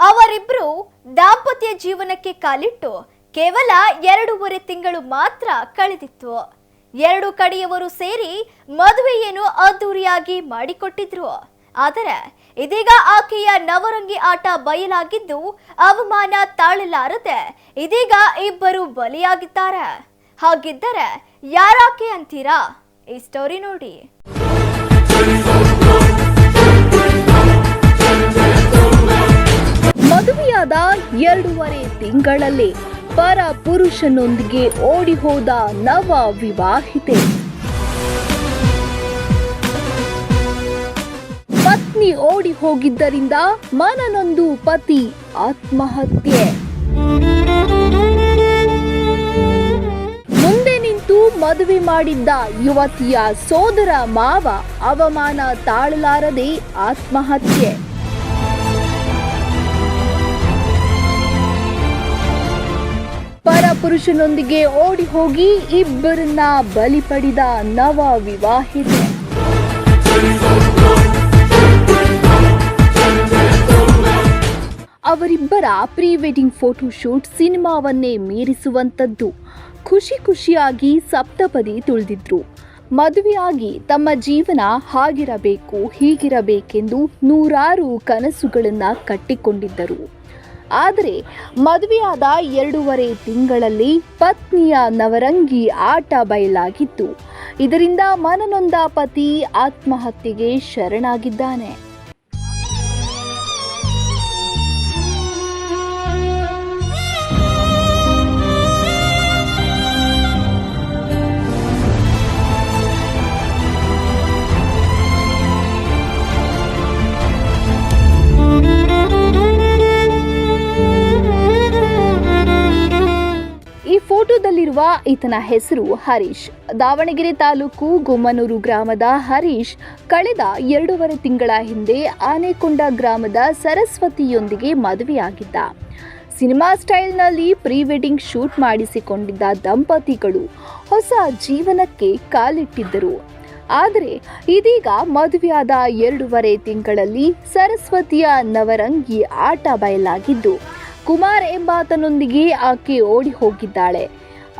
ಅವರಿಬ್ರು ದಾಂಪತ್ಯ ಜೀವನಕ್ಕೆ ಕಾಲಿಟ್ಟು ಕೇವಲ ಎರಡೂವರೆ ತಿಂಗಳು ಮಾತ್ರ ಕಳೆದಿತ್ತು. ಎರಡು ಕಡೆಯವರು ಸೇರಿ ಮದುವೆಯನ್ನು ಅದ್ದೂರಿಯಾಗಿ ಮಾಡಿಕೊಟ್ಟಿದ್ರು. ಆದರೆ ಇದೀಗ ಆಕೆಯ ನವರಂಗಿ ಆಟ ಬಯಲಾಗಿದ್ದು ಅವಮಾನ ತಾಳಲಾರದೆ ಇದೀಗ ಇಬ್ಬರು ಬಲಿಯಾಗಿದ್ದಾರೆ. ಹಾಗಿದ್ದರೆ ಯಾರಾಕೆ ಅಂತೀರಾ? ಈ ಸ್ಟೋರಿ ನೋಡಿ. ಎರಡೂವರೆ ತಿಂಗಳಲ್ಲಿ ಪರ ಪುರುಷನೊಂದಿಗೆ ಓಡಿ ಹೋದ ನವ ವಿವಾಹಿತೆ. ಪತ್ನಿ ಓಡಿ ಹೋಗಿದ್ದರಿಂದ ಮನನೊಂದು ಪತಿ ಆತ್ಮಹತ್ಯೆ. ಮುಂದೆ ನಿಂತು ಮದುವೆ ಮಾಡಿದ್ದ ಯುವತಿಯ ಸೋದರ ಮಾವ ಅವಮಾನ ತಾಳಲಾರದೆ ಆತ್ಮಹತ್ಯೆ. ಪರ ಪುರುಷನೊಂದಿಗೆ ಓಡಿ ಹೋಗಿ ಇಬ್ಬರನ್ನ ಬಲಿ ಪಡೆದ ನವ ವಿವಾಹಿತೆ. ಅವರಿಬ್ಬರ ಪ್ರೀ ವೆಡ್ಡಿಂಗ್ ಫೋಟೋಶೂಟ್ ಸಿನಿಮಾವನ್ನೇ ಮೀರಿಸುವಂಥದ್ದು. ಖುಷಿ ಖುಷಿಯಾಗಿ ಸಪ್ತಪದಿ ತುಳಿದಿದ್ರು. ಮದುವೆಯಾಗಿ ತಮ್ಮ ಜೀವನ ಹಾಗಿರಬೇಕು ಹೀಗಿರಬೇಕೆಂದು ನೂರಾರು ಕನಸುಗಳನ್ನು ಕಟ್ಟಿಕೊಂಡಿದ್ದರು. ಆದರೆ ಮದುವೆಯಾದ ಎರಡೂವರೆ ತಿಂಗಳಲ್ಲಿ ಪತ್ನಿಯ ನವರಂಗಿ ಆಟ ಬಯಲಾಗಿತ್ತು. ಇದರಿಂದ ಮನನೊಂದ ಪತಿ ಆತ್ಮಹತ್ಯೆಗೆ ಶರಣಾಗಿದ್ದಾನೆ. ಫೋಟೋದಲ್ಲಿರುವ ಈತನ ಹೆಸರು ಹರೀಶ್. ದಾವಣಗೆರೆ ತಾಲೂಕು ಗುಮ್ಮನೂರು ಗ್ರಾಮದ ಹರೀಶ್ ಕಳೆದ ಎರಡೂವರೆ ತಿಂಗಳ ಹಿಂದೆ ಆನೆಕೊಂಡ ಗ್ರಾಮದ ಸರಸ್ವತಿಯೊಂದಿಗೆ ಮದುವೆಯಾಗಿದ್ದ. ಸಿನಿಮಾ ಸ್ಟೈಲ್ನಲ್ಲಿ ಪ್ರೀ ವೆಡ್ಡಿಂಗ್ ಶೂಟ್ ಮಾಡಿಸಿಕೊಂಡಿದ್ದ ದಂಪತಿಗಳು ಹೊಸ ಜೀವನಕ್ಕೆ ಕಾಲಿಟ್ಟಿದ್ದರು. ಆದರೆ ಇದೀಗ ಮದುವೆಯಾದ ಎರಡೂವರೆ ತಿಂಗಳಲ್ಲಿ ಸರಸ್ವತಿಯ ನವರಂಗಿ ಆಟ ಬಯಲಾಗಿದ್ದು, ಕುಮಾರ್ ಎಂಬಾತನೊಂದಿಗೆ ಆಕೆ ಓಡಿ ಹೋಗಿದ್ದಾಳೆ.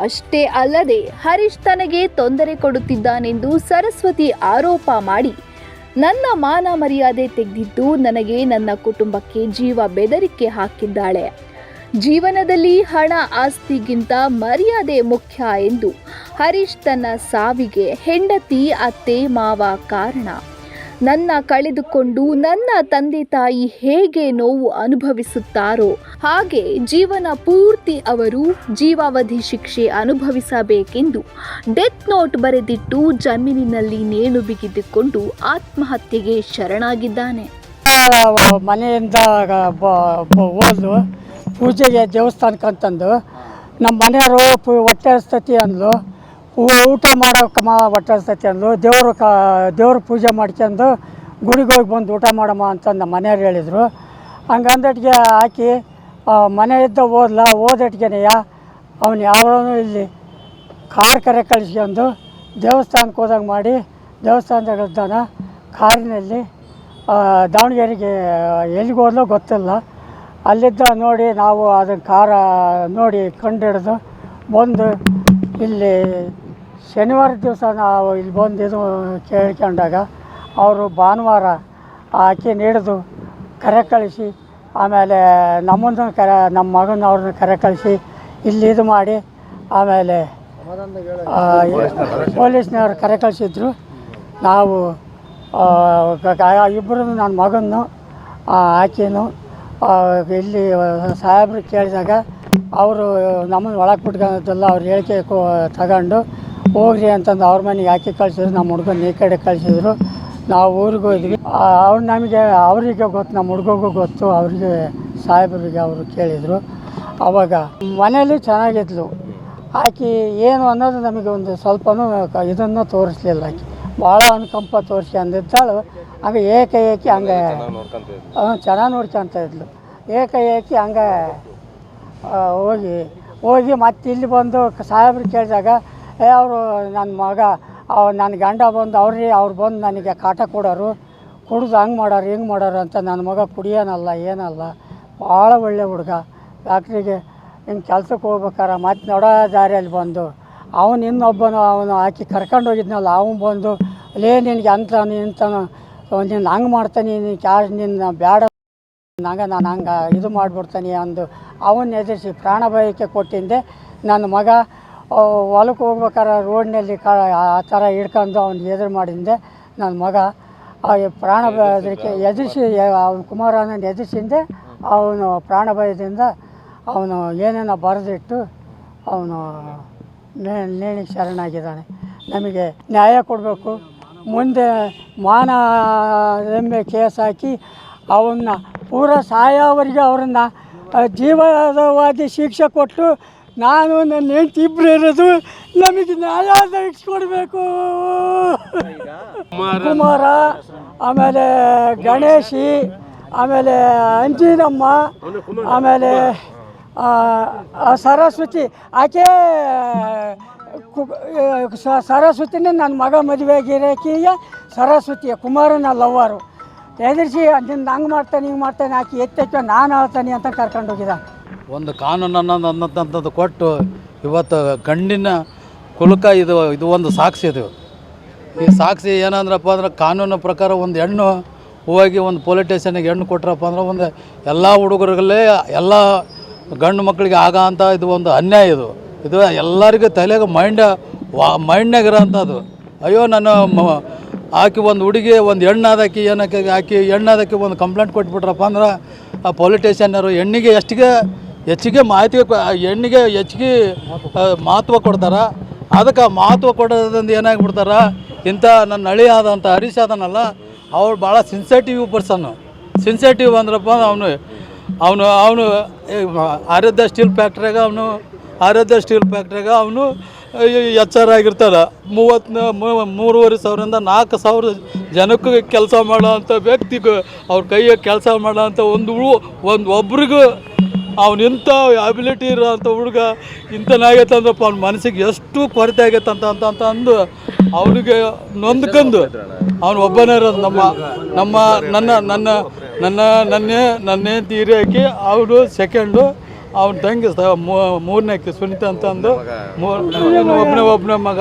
ಅಷ್ಟೇ ಅಲ್ಲದೆ ಹರೀಶ್ ತನಗೆ ತೊಂದರೆ ಕೊಡುತ್ತಿದ್ದಾನೆಂದು ಸರಸ್ವತಿ ಆರೋಪ ಮಾಡಿ, ನನ್ನ ಮಾನ ಮರ್ಯಾದೆ ತೆಗೆದಿದ್ದು ನನಗೆ ನನ್ನ ಕುಟುಂಬಕ್ಕೆ ಜೀವ ಬೆದರಿಕೆ ಹಾಕಿದ್ದಾಳೆ. ಜೀವನದಲ್ಲಿ ಹಣ ಆಸ್ತಿಗಿಂತ ಮರ್ಯಾದೆ ಮುಖ್ಯ ಎಂದು ಹರೀಶ್ ತನ್ನ ಸಾವಿಗೆ ಹೆಂಡತಿ, ಅತ್ತೆ, ಮಾವ ಕಾರಣ. ನನ್ನ ಕಳೆದುಕೊಂಡು ನನ್ನ ತಂದೆ ತಾಯಿ ಹೇಗೆ ನೋವು ಅನುಭವಿಸುತ್ತಾರೋ ಹಾಗೆ ಜೀವನ ಪೂರ್ತಿ ಅವರು ಜೀವಾವಧಿ ಶಿಕ್ಷೆ ಅನುಭವಿಸಬೇಕೆಂದು ಡೆತ್ ನೋಟ್ ಬರೆದಿಟ್ಟು ಜಮೀನಿನಲ್ಲಿ ನೇಣು ಬಿಗಿದುಕೊಂಡು ಆತ್ಮಹತ್ಯೆಗೆ ಶರಣಾಗಿದ್ದಾನೆ. ಮನೆಯಿಂದ ಹೋದ್ಲು. ಪೂಜೆಗೆ ದೇವಸ್ಥಾನಕ್ಕೆ ಅಂತಂದು. ನಮ್ಮ ಮನೆಯವರು ಹೊಟ್ಟೆ ಸ್ಥಿತಿ ಅಂದ್ಲು ಊಟ ಮಾಡೋಕೆ ಮಾ ಹೊಟ್ಟೆ ಹಸ್ತತಿ ಅಂದ್ಲು ದೇವರು ಕ, ದೇವ್ರ ಪೂಜೆ ಮಾಡ್ಕೊಂಡು ಗುಡಿಗೆ ಹೋಗಿ ಬಂದು ಊಟ ಮಾಡಮ್ಮ ಅಂತ ನಮ್ಮ ಮನೆಯವ್ರು ಹೇಳಿದರು. ಹಂಗಂದಟ್ಗೆ ಹಾಕಿ ಮನೆ ಇದ್ದ ಓದ್ಲ, ಓದಟ್ಗೆನೆಯ, ಅವನು ಯಾವನು ಇಲ್ಲಿ ಕಾರ್ ಕರೆ ಕಳಿಸ್ಕೊಂಡು ದೇವಸ್ಥಾನಕ್ಕೆ ಹೋದಂಗೆ ಮಾಡಿ ದೇವಸ್ಥಾನದಾಗ ಇದ್ದಾನ ಕಾರಿನಲ್ಲಿ ದಾವಣಗೆರೆಗೆ ಎಲ್ಲಿಗೆ ಹೋದ್ಲೋ ಗೊತ್ತಿಲ್ಲ. ಅಲ್ಲಿದ್ದ ನೋಡಿ ನಾವು ಅದನ್ನು ಕಾರ ನೋಡಿ ಕಂಡು ಹಿಡಿದು ಬಂದು ಇಲ್ಲಿ ಶನಿವಾರ ದಿವಸ ನಾವು ಇಲ್ಲಿ ಬಂದು ಇದು ಕೇಳ್ಕೊಂಡಾಗ ಅವರು ಭಾನುವಾರ ಆಕೆ ನೀಡಿದು ಕರೆ ಕಳಿಸಿ ಆಮೇಲೆ ನಮ್ಮನ್ನು ಕರೆ ನಮ್ಮ ಮಗನ ಅವ್ರನ್ನ ಕರೆ ಕಳಿಸಿ ಇಲ್ಲಿ ಇದು ಮಾಡಿ ಆಮೇಲೆ ಪೊಲೀಸ್ನವ್ರು ಕರೆ ಕಳಿಸಿದ್ರು. ನಾವು ಇಬ್ಬರು ನನ್ನ ಮಗನ್ನು ಆಕೆನು ಆ, ಇಲ್ಲಿ ಸಾಹೇಬ್ರಿಗೆ ಕೇಳಿದಾಗ ಅವರು ನಮ್ಮನ್ನು ಒಳಗೆ ಬಿಟ್ಕೊಂಡಿದ್ದಲ್ಲ ಅವ್ರ ಹೇಳಿಕೆ ಕೊ ತಗೊಂಡು ಹೋಗ್ರಿ ಅಂತಂದು ಅವ್ರ ಮನೆಗೆ ಹಾಕಿ ಕಳ್ಸಿದ್ರು? ನಮ್ಮ ಹುಡುಗನ ಈ ಕಡೆ ಕಳಿಸಿದ್ರು. ನಾವು ಊರಿಗೆ ಹೋದ್ವಿ. ಅವ್ರು ನಮಗೆ ಅವರಿಗೆ ಗೊತ್ತು ನಮ್ಮ ಹುಡುಗಗೂ ಗೊತ್ತು. ಅವರಿಗೆ ಸಾಹೇಬರಿಗೆ ಅವರು ಕೇಳಿದರು. ಅವಾಗ ಮನೇಲಿ ಚೆನ್ನಾಗಿದ್ಲು. ಆಕೆ ಏನು ಅನ್ನೋದು ನಮಗೆ ಒಂದು ಸ್ವಲ್ಪನೂ ಇದನ್ನು ತೋರಿಸ್ಲಿಲ್ಲ ಆಕೆ. ಭಾಳ ಅನುಕಂಪ ತೋರಿಸಿ ಅಂದಿದ್ದಾಳು. ಹಂಗೆ ಏಕಾಏಕಿ ಹಂಗೆ ಹಾಂ ಚೆನ್ನಾಗಿ ನೋಡ್ಕೊಂತ ಇದ್ಲು. ಏಕಾಏಕಿ ಹಂಗೆ ಆ, ಹೋಗಿ ಹೋಗಿ ಮತ್ತೆ ಇಲ್ಲಿ ಬಂದು ಸಾಹೇಬ್ರು ಕೇಳಿದಾಗ ಅವರು ನನ್ನ ಮಗ ಅವ್ ನನ್ನ ಗಂಡ ಬಂದು ಅವ್ರಿ, ಅವ್ರು ಬಂದು ನನಗೆ ಕಾಟ ಕೊಡೋರು. ಕುಡ್ದು ಹಂಗೆ ಮಾಡೋರು, ಹಿಂಗೆ ಮಾಡೋರು ಅಂತ ನನ್ನ ಮಗ ಕುಡಿಯೋನಲ್ಲ ಏನಲ್ಲ. ಭಾಳ ಒಳ್ಳೆ ಹುಡುಗ. ಡಾಕ್ಟ್ರಿಗೆ ಹಿಂಗೆ ಕೆಲ್ಸಕ್ಕೆ ಹೋಗ್ಬೇಕಾರೆ ಮತ್ತೆ ನೋಡೋ ದಾರಿಯಲ್ಲಿ ಬಂದು. ಅವನು ಇನ್ನೊಬ್ಬನು ಅವನು ಹಾಕಿ ಕರ್ಕೊಂಡು ಹೋಗಿದ್ನಲ್ಲ, ಅವನು ಬಂದು, ಲೇ ನಿನಗೆ ಅಂತಾನು ಇಂತಾನು ನಿನ್ನ ಹಂಗೆ ಮಾಡ್ತಾನೆ, ನೀನು ಕ್ಯಾ ನಿನ್ನ ಬೇಡ ನಂಗೆ ನಾನು ಹಂಗೆ ಇದು ಮಾಡಿಬಿಡ್ತಾನೆ ಅಂದು ಅವನ್ನ ಎದುರಿಸಿ ಪ್ರಾಣ ಭಯಕ್ಕೆ ಕೊಟ್ಟಿದ್ದೆ. ನನ್ನ ಮಗ ಹೊಲಕ್ಕೆ ಹೋಗ್ಬೇಕಾರೆ ರೋಡ್ನಲ್ಲಿ ಕ ಆ ಥರ ಹಿಡ್ಕೊಂಡು ಅವ್ನು ಎದುರು ಮಾಡಿದ್ದೆ ನನ್ನ ಮಗ. ಆ ಪ್ರಾಣ ಭಯಕ್ಕೆ ಎದುರಿಸಿ ಅವನು ಕುಮಾರನ ಎದುರಿಸಿಂದೆ ಅವನು ಪ್ರಾಣ ಭಯದಿಂದ ಅವನು ಏನೇನೋ ಬರೆದಿಟ್ಟು ಅವನು ನೇಣಿಗೆ ಶರಣಾಗಿದ್ದಾನೆ. ನಮಗೆ ನ್ಯಾಯ ಕೊಡಬೇಕು. ಮುಂದೆ ಮಾನ ಎಮ್ಮೆ ಕೇಸ್ ಹಾಕಿ ಅವನ್ನ ಪೂರ ಸಾಯೋವರೆಗೆ ಅವರನ್ನು ಜೀವವಾದಿ ಶಿಕ್ಷೆ ಕೊಟ್ಟು ನಾನು ನನ್ನ ಹೆಂಡತಿ ಇಬ್ಬರು ಇರೋದು ನಮಗೆ ನ್ಯಾಯ ಕೊಡಬೇಕು ಕುಮಾರ. ಆಮೇಲೆ ಗಣೇಶಿ ಆಮೇಲೆ ಅಂಜಿನಮ್ಮ ಆಮೇಲೆ ಸರಸ್ವತಿ ಆಕೆ ಸರಸ್ವತಿನೇ ನನ್ನ ಮಗ ಮದುವೆ ಆಗಿರೋಕಿಯ ಸರಸ್ವತಿಯ ಕುಮಾರನ ಲವ್ವರು. ಎದುರಿಸಿ ಅದನ್ನ ಹಂಗೆ ಮಾಡ್ತಾನೆ ಹಿಂಗೆ ಮಾಡ್ತಾನೆ ಆಕೆ ಎತ್ತೆತ್ತ ನಾನು ಆಳ್ತಾನೆ ಅಂತ ಕರ್ಕೊಂಡು ಹೋಗಿದ್ದ ಒಂದು ಕಾನೂನು ಅನ್ನೋದು ಕೊಟ್ಟು ಇವತ್ತು ಗಂಡಿನ ಕುಲಕ ಇದು ಇದು ಒಂದು ಸಾಕ್ಷಿ ಇದು. ಈ ಸಾಕ್ಷಿ ಏನಂದ್ರಪ್ಪ ಅಂದ್ರೆ ಕಾನೂನು ಪ್ರಕಾರ ಒಂದು ಹೆಣ್ಣು ಹೋಗಿ ಒಂದು ಪೊಲೀಸ್ ಸ್ಟೇಷನಿಗೆ ಹೆಣ್ಣು ಕೊಟ್ರಪ್ಪ ಅಂದ್ರೆ ಒಂದು ಎಲ್ಲ ಹುಡುಗರುಗಳೇ ಎಲ್ಲ ಗಂಡು ಮಕ್ಕಳಿಗೆ ಆಗ ಅಂತ ಇದು ಒಂದು ಅನ್ಯಾಯ ಇದು. ಇದು ಎಲ್ಲರಿಗೂ ತಲೆಗೆ ಮೈಂಡ್ ವಾ ಮೈಂಡ್ನಾಗಿರೋಂಥದ್ದು. ಅಯ್ಯೋ ನಾನು ಆಕಿ ಒಂದು ಹುಡುಗಿ ಒಂದು ಹೆಣ್ಣಾದಕಿ ಏನಕ್ಕೆ ಆಕಿ ಹೆಣ್ಣಾದಕ್ಕೆ ಒಂದು ಕಂಪ್ಲೇಂಟ್ ಕೊಟ್ಬಿಟ್ರಪ್ಪ ಅಂದ್ರೆ ಆ ಪೊಲೀಸ್ ಸ್ಟೇಷನ್ನರು ಹೆಣ್ಣಿಗೆ ಎಷ್ಟಿಗೆ ಹೆಚ್ಚಿಗೆ ಮಾಹಿತಿ ಹೆಣ್ಣಿಗೆ ಹೆಚ್ಚಿಗೆ ಮಹತ್ವ ಕೊಡ್ತಾರೆ. ಅದಕ್ಕೆ ಮಹತ್ವ ಕೊಡೋದ್ರಿಂದ ಏನಾಗ್ಬಿಡ್ತಾರ, ಇಂಥ ನನ್ನ ಹಳಿ ಆದಂಥ ಹರೀಶ್ ಆದನಲ್ಲ ಅವ್ರು ಭಾಳ ಸಿನ್ಸೆಟಿವ್ ಪರ್ಸನ್ನು ಸಿನ್ಸೆಟಿವ್ ಅಂದ್ರಪ್ಪ ಅವನು ಅವನು ಅವನು ಆರಾಧ್ಯ ಸ್ಟೀಲ್ ಫ್ಯಾಕ್ಟ್ರಿಯಾಗ ಅವನು, ಆರಾಧ್ಯ ಸ್ಟೀಲ್ ಫ್ಯಾಕ್ಟ್ರಿಯಾಗ ಅವನು ಎಚ್ ಆರ್ ಆಗಿರ್ತಾರೆ. ಮೂವತ್ತು ಮೂರುವರೆ ಸಾವಿರದಿಂದ ನಾಲ್ಕು ಸಾವಿರ ಜನಕ್ಕೆ ಕೆಲಸ ಮಾಡೋ ಅಂಥ ವ್ಯಕ್ತಿಗೂ ಅವ್ರ ಕೈಯಾಗ ಕೆಲಸ ಮಾಡೋ ಅಂಥ ಒಂದು ಒಂದು ಒಬ್ರಿಗೂ ಅವ್ನು ಇಂಥ ಅಬಿಲಿಟಿ ಇರೋ ಅಂಥ ಹುಡುಗ ಇಂಥನಾಗೈತೆ ಅಂದ್ರಪ್ಪ, ಅವ್ನ ಮನಸ್ಸಿಗೆ ಎಷ್ಟು ಕೊರತೆ ಆಗೈತೆ ಅಂತ ಅಂತ ಅಂತ ಅಂದು ಅವನಿಗೆ ನೊಂದ್ಕೊಂಡು ಅವನು ಒಬ್ಬನೇ ಇರೋದು ನಮ್ಮ ನಮ್ಮ ನನ್ನ ನನ್ನ ನನ್ನ, ನನ್ನೇ ನನ್ನೇ ತೀರಿ ಹಾಕಿ ಅವನು ಸೆಕೆಂಡು ಅವ್ನ ತಂಗಿ ಮೂರನೇಕ್ಕೆ ಸುನಿತ ಮೂರನೇ ಆಕಿ ಸುನೀತಾ ಅಂತ ಅಂದು ಒಬ್ಬನೇ ಒಬ್ಬನೇ ಮಗ,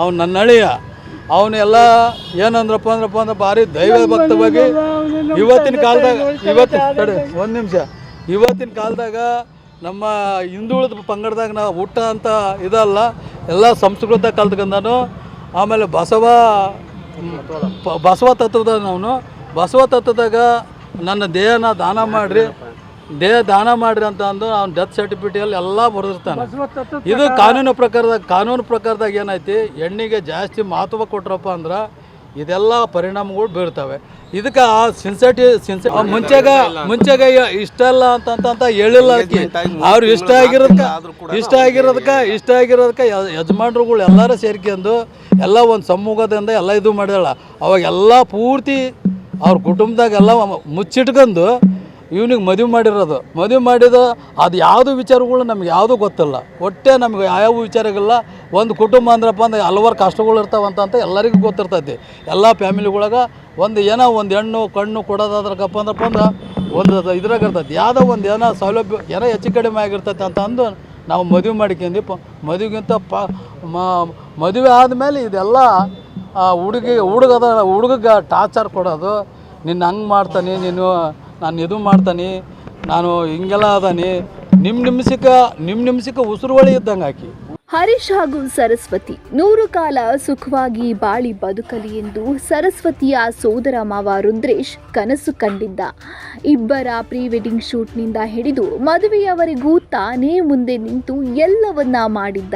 ಅವ್ನು ನನ್ನ ಅಳಿಯ. ಅವನ್ನೆಲ್ಲ ಏನಂದ್ರಪ್ಪ ಅಂದ್ರಪ್ಪ ಅಂದ್ರೆ ಭಾರಿ ದೈವ ಭಕ್ತವಾಗಿ ಇವತ್ತಿನ ಕಾಲದಾಗ, ಇವತ್ತಿನ ಕಡೆ ಒಂದು ನಿಮಿಷ. ಇವತ್ತಿನ ಕಾಲದಾಗ ನಮ್ಮ ಹಿಂದುಳಿದ ಪಂಗಡದಾಗ ನಾವು ಊಟ ಅಂತ ಇದಲ್ಲ ಎಲ್ಲ ಸಂಸ್ಕೃತ ಕಲ್ತ್ಕೊಂಡನು ಆಮೇಲೆ ಬಸವ ಬಸವ ತತ್ವದ ನಾವು ಬಸವ ತತ್ವದಾಗ ನನ್ನ ದೇಹನ ದಾನ ಮಾಡಿರಿ ದೇಹ ದಾನ ಮಾಡಿರಿ ಅಂತ ಅಂದು ಅವ್ನ ಡೆತ್ ಸರ್ಟಿಫಿಕೇಟಲ್ಲಿ ಎಲ್ಲ ಬರೆದಿರ್ತಾನೆ. ಇದು ಕಾನೂನು ಪ್ರಕಾರದಾಗ ಕಾನೂನು ಪ್ರಕಾರದಾಗ ಏನೈತಿ ಹೆಣ್ಣಿಗೆ ಜಾಸ್ತಿ ಮಹತ್ವ ಕೊಟ್ರಪ್ಪ ಅಂದ್ರೆ ಇದೆಲ್ಲ ಪರಿಣಾಮಗಳು ಬೀರ್ತವೆ ಇದಕ್ಕೆ ಆ ಸಿನ್ಸೆಟಿ ಸಿನ್ಸೆ ಮುಂಚೆಗ ಮುಂಚೆಗ ಇಷ್ಟ ಅಲ್ಲ ಅಂತಂತ ಅಂತ ಅಂತ ಹೇಳಿಲ್ಲ ಅದಕ್ಕೆ. ಅವ್ರು ಇಷ್ಟ ಆಗಿರೋದಕ್ಕೆ ಇಷ್ಟ ಆಗಿರೋದಕ್ಕೆ ಇಷ್ಟ ಆಗಿರೋದಕ್ಕೆ ಯಜಮಾನ್ರುಗಳು ಎಲ್ಲರೂ ಸೇರ್ಕೊಂಡು ಎಲ್ಲ ಒಂದು ಸಮ್ಮುಖದಿಂದ ಎಲ್ಲ ಇದು ಮಾಡಿದಳ. ಅವಾಗ ಎಲ್ಲ ಪೂರ್ತಿ ಅವ್ರ ಕುಟುಂಬದಾಗೆಲ್ಲ ಮುಚ್ಚಿಟ್ಕೊಂಡು ಇವ್ನಿಗೆ ಮದುವೆ ಮಾಡಿರೋದು. ಮದುವೆ ಮಾಡಿದ ಅದು ಯಾವುದು ವಿಚಾರಗಳು ನಮ್ಗೆ ಯಾವುದೂ ಗೊತ್ತಿಲ್ಲ. ಒಟ್ಟೆ ನಮ್ಗೆ ಯಾವ ವಿಚಾರಗಳಿಲ್ಲ. ಒಂದು ಕುಟುಂಬ ಅಂದ್ರಪ್ಪ ಅಂದ್ರೆ ಹಲವಾರು ಕಷ್ಟಗಳು ಇರ್ತಾವಂತ ಎಲ್ಲರಿಗೂ ಗೊತ್ತಿರ್ತೈತಿ. ಎಲ್ಲ ಫ್ಯಾಮಿಲಿಗೊಳಗೆ ಒಂದು ಏನೋ, ಒಂದು ಹೆಣ್ಣು, ಕಣ್ಣು ಕೊಡೋದಾದ್ರಕ್ಕಪ್ಪ ಅಂದ್ರಪ್ಪ ಅಂದ್ರೆ ಒಂದು ಇದ್ರಾಗ ಇರ್ತೈತಿ. ಯಾವುದೋ ಒಂದು ಏನೋ ಸೌಲಭ್ಯ, ಏನೋ ಹೆಚ್ಚು ಕಡಿಮೆ ಆಗಿರ್ತೈತೆ ಅಂತ ಅಂದು ನಾವು ಮದುವೆ ಮಾಡ್ಕೊಂಡಿ ಪ, ಮದುವೆಗಿಂತ ಪ ಮದುವೆ ಆದಮೇಲೆ ಇದೆಲ್ಲ ಹುಡುಗಿ, ಹುಡುಗದ, ಹುಡುಗಗೆ ಟಾರ್ಚರ್ ಕೊಡೋದು. ನಿನ್ನ ಹಂಗೆ ಮಾಡ್ತಾನೆ, ನೀನು, ನಾನು ಇದು ಮಾಡ್ತಾನೆ, ನಾನು ಹಿಂಗೆಲ್ಲ ಅದಾನೆ. ನಿಮ್ಮ ನಿಮಿಷಕ್ಕೆ ನಿಮ್ಮ ನಿಮಿಷಕ್ಕೆ ಉಸಿರುವಳಿ ಇದ್ದಂಗೆ ಹಾಕಿ ಹರೀಶ್ ಹಾಗೂ ಸರಸ್ವತಿ. ನೂರು ಕಾಲ ಸುಖವಾಗಿ ಬಾಳಿ ಬದುಕಲಿ ಎಂದು ಸರಸ್ವತಿಯ ಸೋದರ ಮಾವ ರುದ್ರೇಶ್ ಕನಸು ಕಂಡಿದ್ದ. ಇಬ್ಬರ ಪ್ರೀ ವೆಡ್ಡಿಂಗ್ ಶೂಟ್ನಿಂದ ಹಿಡಿದು ಮದುವೆಯವರೆಗೂ ತಾನೇ ಮುಂದೆ ನಿಂತು ಎಲ್ಲವನ್ನ ಮಾಡಿದ್ದ.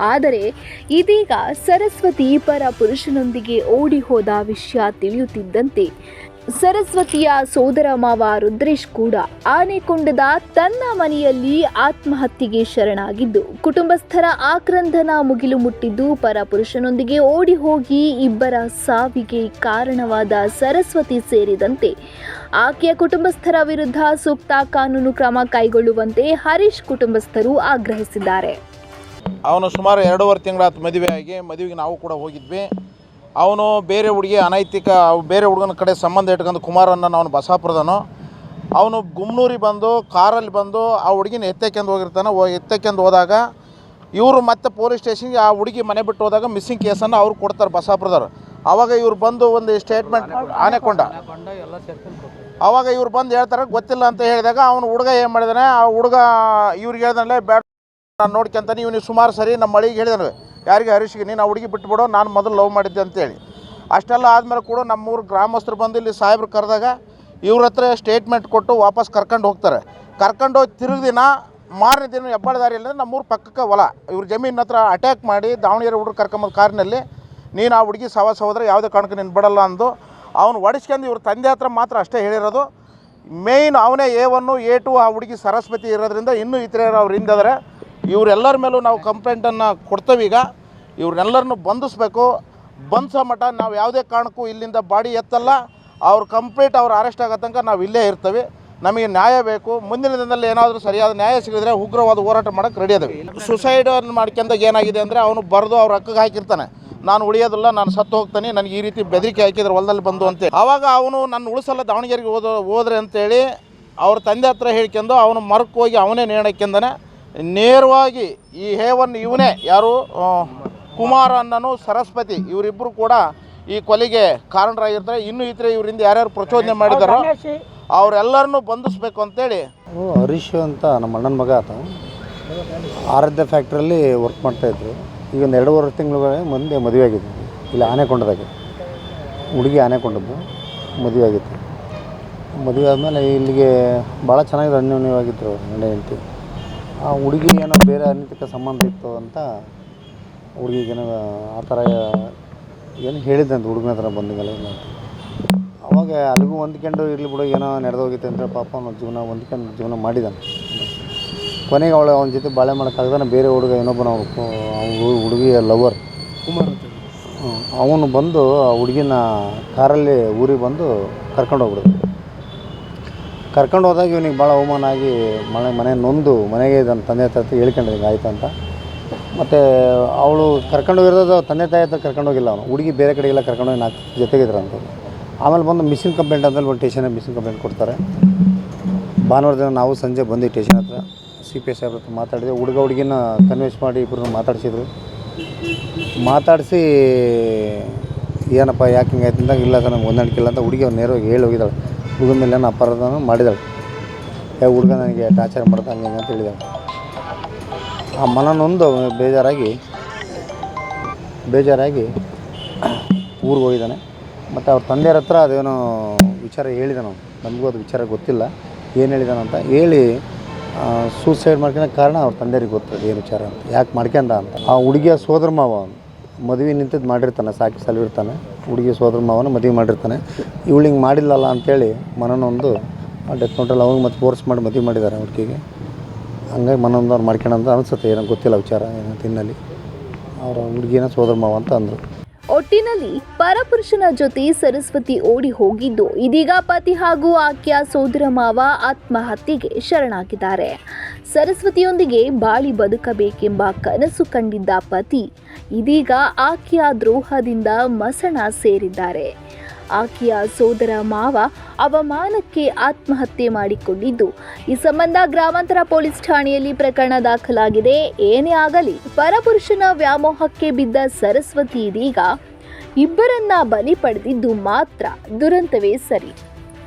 ಆದರೆ ಇದೀಗ ಸರಸ್ವತಿ ಪರ ಪುರುಷನೊಂದಿಗೆ ಓಡಿ ಹೋದ ವಿಷಯ ತಿಳಿಯುತ್ತಿದ್ದಂತೆ ಸರಸ್ವತಿಯ ಸೋದರ ಮಾವ ರುದ್ರೇಶ್ ಕೂಡ ಆನೆಕೊಂಡದ ತನ್ನ ಮನೆಯಲ್ಲಿ ಆತ್ಮಹತ್ಯೆಗೆ ಶರಣಾಗಿದ್ದು, ಕುಟುಂಬಸ್ಥರ ಆಕ್ರಂದನ ಮುಗಿಲು ಮುಟ್ಟಿದ್ದು, ಪರಪುರುಷನೊಂದಿಗೆ ಓಡಿ ಹೋಗಿ ಇಬ್ಬರ ಸಾವಿಗೆ ಕಾರಣವಾದ ಸರಸ್ವತಿ ಸೇರಿದಂತೆ ಆಕೆಯ ಕುಟುಂಬಸ್ಥರ ವಿರುದ್ಧ ಸೂಕ್ತ ಕಾನೂನು ಕ್ರಮ ಕೈಗೊಳ್ಳುವಂತೆ ಹರೀಶ್ ಕುಟುಂಬಸ್ಥರು ಆಗ್ರಹಿಸಿದ್ದಾರೆ. ಅವನು ಸುಮಾರು ಎರಡೂವರೆ ತಿಂಗಳಾತು ಮದುವೆ ಆಗಿ ಮದುವೆಗೆ ನಾವು ಕೂಡ ಹೋಗಿದ್ವಿ. ಅವನು ಬೇರೆ ಹುಡುಗಿ ಅನೈತಿಕ ಬೇರೆ ಹುಡುಗನ ಕಡೆ ಸಂಬಂಧ ಇಟ್ಕೊಂಡು ಕುಮಾರನ್ನ ಅವನು ಬಸಾಪುರದನು ಅವನು ಗುಮ್ನೂರಿಗೆ ಬಂದು, ಕಾರಲ್ಲಿ ಬಂದು ಆ ಹುಡುಗಿನ ಎತ್ತಕ್ಕೆಂದು ಹೋಗಿರ್ತಾನೆ. ಎತ್ತಕ್ಕೆಂದು ಹೋದಾಗ ಇವರು ಮತ್ತೆ ಪೊಲೀಸ್ ಸ್ಟೇಷನ್ಗೆ ಆ ಹುಡುಗಿ ಮನೆ ಬಿಟ್ಟು ಹೋದಾಗ ಮಿಸ್ಸಿಂಗ್ ಕೇಸನ್ನು ಅವ್ರು ಕೊಡ್ತಾರೆ ಬಸಾಪುರದವ್ರು ಆವಾಗ ಇವ್ರು ಬಂದು ಒಂದು ಸ್ಟೇಟ್ಮೆಂಟ್ ಆನೆಕೊಂಡ. ಆವಾಗ ಇವ್ರು ಬಂದು ಹೇಳ್ತಾರೆ, ಗೊತ್ತಿಲ್ಲ ಅಂತ ಹೇಳಿದಾಗ ಅವನು ಹುಡುಗ ಏನು ಮಾಡಿದಾನೆ? ಆ ಹುಡುಗ ಇವ್ರಿಗೆ ಹೇಳ್ದಾನೆ ಬೇಡ, ನಾನು ನೋಡ್ಕೊಂತಾನೆ, ಇವನಿಗೆ ಸುಮಾರು ಸರಿ ನಮ್ಮ ಮಳಿಗೆ ಹೇಳಿದಾನೆ. ಯಾರಿಗೆ ಹರೀಶ್ಗೆ, ನೀನು ಆ ಹುಡುಗಿ ಬಿಟ್ಬಿಡು ನಾನು ಮೊದಲು ಲವ್ ಮಾಡಿದ್ದೆ ಅಂತೇಳಿ. ಅಷ್ಟೆಲ್ಲ ಆದಮೇಲೆ ಕೂಡ ನಮ್ಮೂರು ಗ್ರಾಮಸ್ಥರು ಬಂದು ಇಲ್ಲಿ ಸಾಹೇಬ್ರು ಕರೆದಾಗ ಇವ್ರ ಹತ್ರ ಸ್ಟೇಟ್ಮೆಂಟ್ ಕೊಟ್ಟು ವಾಪಸ್ ಕರ್ಕೊಂಡು ಹೋಗ್ತಾರೆ. ಕರ್ಕೊಂಡು ಹೋಗಿ ತಿರುಗಿ ದಿನ ಮಾರನೇ ದಿನ ಹೆಬ್ಬಾಳ ದಾರಿಯಲ್ಲಿ ನಮ್ಮೂರು ಪಕ್ಕಕ್ಕೆ ಹೊಲ. ಇವ್ರ ಜಮೀನ ಹತ್ರ ಅಟ್ಯಾಕ್ ಮಾಡಿ ದಾವಣಗೆರೆ ಹುಡುಗರು ಕರ್ಕೊಂಬಂದು ಕಾರಿನಲ್ಲಿ, ನೀನು ಆ ಹುಡುಗಿ ಸವಾಸ ಹೋದ್ರೆ ಯಾವುದೇ ಕಾರಣಕ್ಕೆ ನೀನು ಬಿಡಲ್ಲ ಅಂದು ಅವ್ನು ಒಡಿಸ್ಕೊಂಡು ಇವ್ರ ತಂದೆ ಹತ್ರ ಮಾತ್ರ ಅಷ್ಟೇ ಹೇಳಿರೋದು. ಮೇಯ್ನ್ ಅವನೇ ಎ ಒನ್ನು ಎ ಟು ಆ ಹುಡುಗಿ ಸರಸ್ವತಿ ಇರೋದ್ರಿಂದ ಇನ್ನೂ ಇತರ ಅವ್ರು ಹಿಂದಿದ್ದಾರೆ ಇವರೆಲ್ಲರ ಮೇಲೂ ನಾವು ಕಂಪ್ಲೇಂಟನ್ನು ಕೊಡ್ತೇವೆ ಈಗ. ಇವ್ರನ್ನೆಲ್ಲರನ್ನು ಬಂಧಿಸ್ಬೇಕು. ಬಂಧಿಸೋ ಮಠ ನಾವು ಯಾವುದೇ ಕಾರಣಕ್ಕೂ ಇಲ್ಲಿಂದ ಬಾಡಿ ಎತ್ತಲ್ಲ. ಅವ್ರು ಕಂಪ್ಲೀಟ್ ಅವ್ರು ಅರೆಸ್ಟ್ ಆಗೋ ತನಕ ನಾವು ಇಲ್ಲೇ ಇರ್ತೇವೆ. ನಮಗೆ ನ್ಯಾಯ ಬೇಕು. ಮುಂದಿನ ದಿನದಲ್ಲಿ ಏನಾದರೂ ಸರಿಯಾದ ನ್ಯಾಯ ಸಿಗಿದ್ರೆ ಉಗ್ರವಾದ ಹೋರಾಟ ಮಾಡೋಕ್ಕೆ ರೆಡಿ ಇದ್ದೇವೆ ಸುಸೈಡ್ ಮಾಡ್ಕೊಂಡಾಗ ಏನಾಗಿದೆ ಅಂದರೆ ಅವನು ಬರೆದು ಅವ್ರ ಹಕ್ಕಿಗೆ ಹಾಕಿರ್ತಾನೆ. ನಾನು ಉಳಿಯೋದಿಲ್ಲ, ನಾನು ಸತ್ತು ಹೋಗ್ತಾನೆ, ನನಗೆ ಈ ರೀತಿ ಬೆದರಿಕೆ ಹಾಕಿದ್ರೆ ಹೊಲದಲ್ಲಿ ಬಂದು ಅಂತ ಆವಾಗ ಅವನು ನನ್ನ ಉಳಿಸಲ್ಲ, ದಾವಣಗೆರೆಗೆ ಹೋದ ಹೋದ್ರೆ ಅಂತೇಳಿ ಅವ್ರ ತಂದೆ ಹತ್ರ ಹೇಳ್ಕೊಂಡು ಅವನು ಮರಕ್ಕೆ ಹೋಗಿ ಅವನೇ ನೇಣಕ್ಕೆಂದನೆ. ನೇರವಾಗಿ ಈ ಹೇವನ್ನು ಇವನೇ ಯಾರು? ಕುಮಾರ್ ಅನ್ನನು ಸರಸ್ವತಿ ಇವರಿಬ್ಬರು ಕೂಡ ಈ ಕೊಲೆಗೆ ಕಾರಣರಾಗಿರ್ತಾರೆ. ಇನ್ನು ಇತರ ಇವರಿಂದ ಯಾರ್ಯಾರು ಪ್ರಚೋದನೆ ಮಾಡಿದಾರೋ ಅವರೆಲ್ಲರನ್ನು ಬಂಧಿಸ್ಬೇಕು ಅಂತೇಳಿ. ಓ ಹರೀಶ್ ಅಂತ ನಮ್ಮ ಅಣ್ಣನ ಮಗ ಆತ. ಆರಾಧ್ಯ ಫ್ಯಾಕ್ಟ್ರಿಯಲ್ಲಿ ವರ್ಕ್ ಮಾಡ್ತಾಯಿದ್ರು ಈಗ ಒಂದು ಎರಡೂವರೆ ತಿಂಗಳ ಮುಂದೆ ಮದುವೆ ಆಗಿದ್ದು. ಇಲ್ಲಿ ಆನೆಕೊಂಡದಾಗೆ ಹುಡುಗಿ ಆನೆಕೊಂಡದ್ದು ಮದುವೆ ಆಗಿತ್ತು. ಮದುವೆ ಆದಮೇಲೆ ಇಲ್ಲಿಗೆ ಭಾಳ ಚೆನ್ನಾಗಿ ಅನ್ಯೋನ್ಯವಾಗಿದ್ದರು ಅವ್ರು ಗಂಡ ಹೆಂಡತಿ. ಆ ಹುಡುಗಿ ಏನೋ ಬೇರೆ ಅನೈತಿಕ ಸಂಬಂಧ ಇತ್ತು ಅಂತ ಹುಡುಗಿಗೇನೋ ಆ ಥರ ಏನು ಹೇಳಿದ್ದಂತೆ ಹುಡುಗನ ಹತ್ರ ಬಂದಿಗೆಲ್ಲ ಅಂತ ಅವಾಗ ಅಲ್ಲಿಗೂ ಹೊಂದ್ಕೊಂಡು ಇರಲಿ ಬಿಡು ಏನೋ ನಡೆದೋಗಿತ್ತು ಅಂತ ಪಾಪ ಅವನು ಜೀವನ ಹೊಂದ್ಕೊಂಡು ಜೀವನ ಮಾಡಿದ್ದಾನೆ ಕೊನೆಗೆ ಅವಳು ಅವನ ಜೊತೆ ಬಾಳೆ ಮಾಡೋಕ್ಕಾಗ್ದಾನೆ ಬೇರೆ ಹುಡುಗ ಇನ್ನೊಬ್ಬನ ಅವನು ಹುಡುಗಿಯ ಲವರ್ ಕುಮಾರ್ ಅವನು ಬಂದು ಆ ಹುಡುಗಿನ ಕಾರಲ್ಲಿ ಊರಿಗೆ ಬಂದು ಕರ್ಕೊಂಡು ಹೋಗ್ಬಿಡ್ದು ಕರ್ಕೊಂಡು ಹೋದಾಗ ಇವನಿಗೆ ಭಾಳ ಅವಮಾನ ಆಗಿ ಮನೆ ಮನೆ ನೊಂದು, ಮನೆಗೆ ನನ್ನ ತಂದೆ, ತಾಯಿ ಹೇಳ್ಕೊಂಡು ಹಿಂಗೆ ಆಯ್ತು ಅಂತ. ಮತ್ತು ಅವಳು ಕರ್ಕೊಂಡು ಹೋಗಿರೋದು ತಂದೆ, ತಾಯಿ ಹತ್ರ ಕರ್ಕೊಂಡೋಗಿಲ್ಲ ಅವನು. ಹುಡುಗಿ ಬೇರೆ ಕಡೆಗೆಲ್ಲ ಕರ್ಕೊಂಡೋಗಿ ನಾಲ್ಕು ಜೊತೆಗಿದ್ರು ಅಂತ. ಆಮೇಲೆ ಬಂದು ಮಿಷಿನ್ ಕಂಪ್ಲೇಂಟ್ ಆದ್ಮೇಲೆ ಒಂದು ಟೇಷನ್ ಮಿಷಿನ್ ಕಂಪ್ಲೇಂಟ್ ಕೊಡ್ತಾರೆ. ಭಾನುವಾರ ದಿನ ನಾವು ಸಂಜೆ ಬಂದು ಟೇಷನ್ ಹತ್ರ ಸಿ ಪಿ ಎಸ್ ಸಾಹೇಬ್ರ ಹತ್ರ ಮಾತಾಡಿದೆ ಹುಡುಗ, ಹುಡುಗಿನ ಕನ್ವಿನ್ಸ್ ಮಾಡಿ ಇಬ್ಬರನ್ನ ಮಾತಾಡಿಸಿದ್ರು. ಮಾತಾಡಿಸಿ ಏನಪ್ಪ, ಯಾಕೆ ಹಿಂಗೆ ಆಯ್ತು ಅಂದಾಗ ಇಲ್ಲ ಸರ್, ನಮ್ಗೆ ಹೊಂದಾಣಿಕೆ ಇಲ್ಲ ಅಂತ ಹುಡುಗಿ ಅವ್ರು ನೇರವಾಗಿ ಹೇಳಿ ಹೋಗಿದ್ದಾಳೆ. ಹುಡುಗನ ಮೇಲೆ ನಾನು ಅಪರಾಧನೂ ಮಾಡಿದಳು. ಯಾವ ಹುಡುಗ ನನಗೆ ಟಾರ್ಚರ್ ಮಾಡ್ತಾನೆ ಅಂತ ಹೇಳಿದಳು. ಆ ಮನನೊಂದು ಬೇಜಾರಾಗಿ ಬೇಜಾರಾಗಿ ಊರಿಗೆ ಹೋಗಿದ್ದಾನೆ. ಮತ್ತು ಅವ್ರ ತಂದೆಯರ ಹತ್ರ ಅದೇನೋ ವಿಚಾರ ಹೇಳಿದಾನು ನಮಗೂ ಅದು ವಿಚಾರ ಗೊತ್ತಿಲ್ಲ. ಏನು ಹೇಳಿದಾನಂತ ಹೇಳಿ ಸೂಸೈಡ್ ಮಾಡ್ಕೊಂಡ ಕಾರಣ ಅವ್ರ ತಂದೆಯರಿಗೆ ಗೊತ್ತದೆ ಏನು ವಿಚಾರ ಅಂತ. ಯಾಕೆ ಮಾಡ್ಕೊಂಡ ಅಂತ. ಆ ಹುಡುಗಿಯ ಸೋದರ ಮಾವ. ಮದುವೆ ನಿಂತಿದ್ದು ಮಾಡಿರ್ತಾನೆ, ಸಾಕಿ ಸಲವಿರ್ತಾನೆ. ಹುಡುಗಿ ಸೋದರ ಮಾವನ ಮದುವೆ ಮಾಡಿರ್ತಾನೆ. ಇವಳು ಹಿಂಗೆ ಮಾಡಿಲ್ಲಲ್ಲ ಅಂತೇಳಿ ಮನನೊಂದು ಡೆತ್ ನೋಟಲ್ಲಿ ಅವಾಗ ಮತ್ತೆ ಫೋರ್ಸ್ ಮಾಡಿ ಮದುವೆ ಮಾಡಿದ್ದಾರೆ ಹುಡುಗಿಗೆ. ಹಂಗಾಗಿ ಮನೊಂದು ಅವ್ರು ಮಾಡ್ಕೊಳಂತ ಅನಿಸುತ್ತೆ, ಏನೋ ಗೊತ್ತಿಲ್ಲ ವಿಚಾರ, ಏನೋ ತಿನ್ನಲ್ಲಿ. ಅವರ ಹುಡುಗಿನ ಸೋದರ ಮಾವ ಅಂತ ಅಂದರು. ಒಟ್ಟಿನಲ್ಲಿ ಪರಪುರುಷನ ಜೊತೆ ಸರಸ್ವತಿ ಓಡಿ ಹೋಗಿದ್ದು, ಇದೀಗ ಪತಿ ಹಾಗೂ ಆಕೆಯ ಸೋದರ ಮಾವ ಆತ್ಮಹತ್ಯೆಗೆ ಶರಣಾಗಿದ್ದಾರೆ. ಸರಸ್ವತಿಯೊಂದಿಗೆ ಬಾಳಿ ಬದುಕಬೇಕೆಂಬ ಕನಸು ಕಂಡಿದ್ದ ಪತಿ ಇದೀಗ ಆಕೆಯ ದ್ರೋಹದಿಂದ ಮಸಣ ಸೇರಿದ್ದಾರೆ. ಆಕೆಯ ಸೋದರ ಮಾವ ಅವಮಾನಕ್ಕೆ ಆತ್ಮಹತ್ಯೆ ಮಾಡಿಕೊಂಡಿದ್ದು. ಈ ಸಂಬಂಧ ಗ್ರಾಮಾಂತರ ಪೊಲೀಸ್ ಠಾಣೆಯಲ್ಲಿ ಪ್ರಕರಣ ದಾಖಲಾಗಿದೆ. ಏನೇ ಆಗಲಿ, ಪರಪುರುಷನ ವ್ಯಾಮೋಹಕ್ಕೆ ಬಿದ್ದ ಸರಸ್ವತಿ ಇದೀಗ ಇಬ್ಬರನ್ನ ಬಲಿ ಪಡೆದಿದ್ದು ಮಾತ್ರ. ದುರಂತವೇ ಸರಿ.